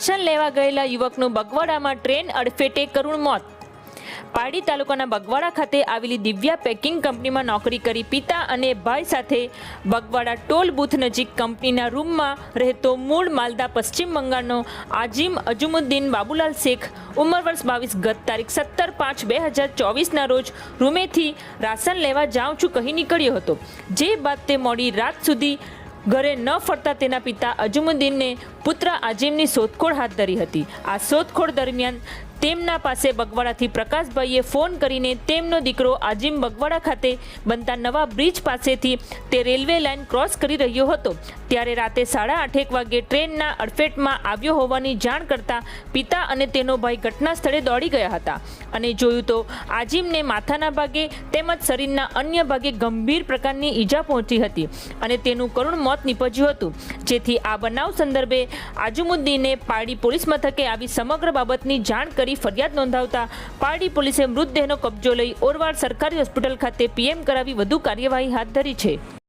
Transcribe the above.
Ration લેવા ગયેલા યુવકનું બગવાડામાં train અડફેટે કરુણ મોત. પારડી તાલુકાના બગવાડા ખાતે આવેલી દિવ્યા પેકિંગ કંપનીમાં નોકરી કરી પિતા અને ભાઈ સાથે બગવાડા ટોલ બૂથ નજીક કંપનીના રૂમમાં રહેતો મૂળ માલદા પશ્ચિમ બંગાળનો આજીમ અજુમુદ્દીન બાબુલાલ શેખ ઉંમર વર્ષ બાવીસ, ગત તારીખ સત્તર પાંચ બે હજાર ચોવીસના રોજ રૂમેથી રાશન લેવા જાઉં છું કહી નીકળ્યો હતો. જે બાદ તે મોડી રાત સુધી ઘરે ન ફરતા તેના પિતા અજુમુદ્દીનને પુત્ર આજીમની શોધખોળ હાથ ધરી હતી. આ શોધખોળ દરમિયાન તેમના પાસે બગવાડાથી પ્રકાશભાઈએ ફોન કરીને તેમનો દીકરો આજીમ બગવાડા ખાતે બનતા નવા બ્રિજ પાસેથી તે રેલવે લાઇન ક્રોસ કરી રહ્યો હતો. ત્યારે રાતે સાડા આઠેક વાગે ટ્રેનના અડફેટમાં આવ્યો હોવાની જાણ કરતા પિતા અને તેનો ભાઈ ઘટના સ્થળે દોડી ગયા હતા અને જોયું તો આજીમને માથાના ભાગે તેમજ શરીરના અન્ય ભાગે ગંભીર પ્રકારની ઈજા પહોંચી હતી અને તેનું કરુણ મોત નીપજ્યું હતું. જેથી આ બનાવ સંદર્ભે આજુમુદ્દીને પારડી પોલીસ મથકે આવી સમગ્ર બાબતની જાણ કરી ફરિયાદ નોંધાવતા પારડી પોલીસે મૃતદેહનો કબજો લઈ ઓરવાડ સરકારી હોસ્પિટલ ખાતે પીએમ કરાવી વધુ કાર્યવાહી હાથ ધરી છે.